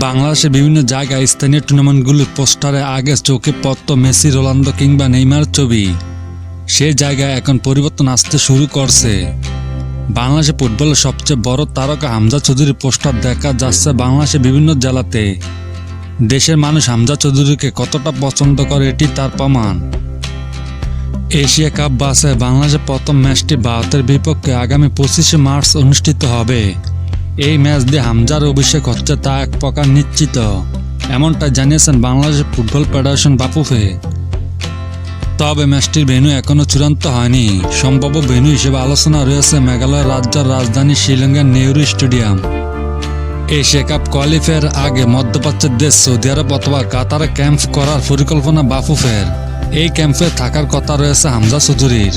বাংলাদেশের বিভিন্ন জায়গায় স্থানীয় টুর্নামেন্টগুলোর পোস্টারে আগে চোখে পড়তো মেসি, রোনালদো কিংবা নেইমার ছবি। সেই জায়গায় এখন পরিবর্তন আসতে শুরু করছে। বাংলাদেশে ফুটবলের সবচেয়ে বড় তারকা হামজা চৌধুরীর পোস্টার দেখা যাচ্ছে বাংলাদেশের বিভিন্ন জেলাতে। দেশের মানুষ হামজা চৌধুরীকে কতটা পছন্দ করে এটি তার প্রমাণ। এশিয়া কাপ বাসে বাংলাদেশের প্রথম ম্যাচটি ভারতের বিপক্ষে আগামী পঁচিশে মার্চ অনুষ্ঠিত হবে। এই ম্যাচ দিয়ে হামজার অভিষেক হচ্ছে তা এক প্রকার নিশ্চিত। এমনটা জানিয়েছেন বাংলাদেশ ফুটবল ফেডারেশন বাপুফে তবে ম্যাচটির ভেন্যু এখনও চূড়ান্ত হয়নি। সম্ভাব্য ভেন্যু হিসেবে আলোচনা রয়েছে মেঘালয় রাজ্যের রাজধানী শিলংয়ের Nehru stadium. Asia cup qualifier আগে মধ্যপ্রাচ্যের দেশ সৌদি আরব অথবা কাতারে ক্যাম্প করার পরিকল্পনা বাফুফের। এই ক্যাম্পে থাকার কথা রয়েছে হামজা চৌধুরীর।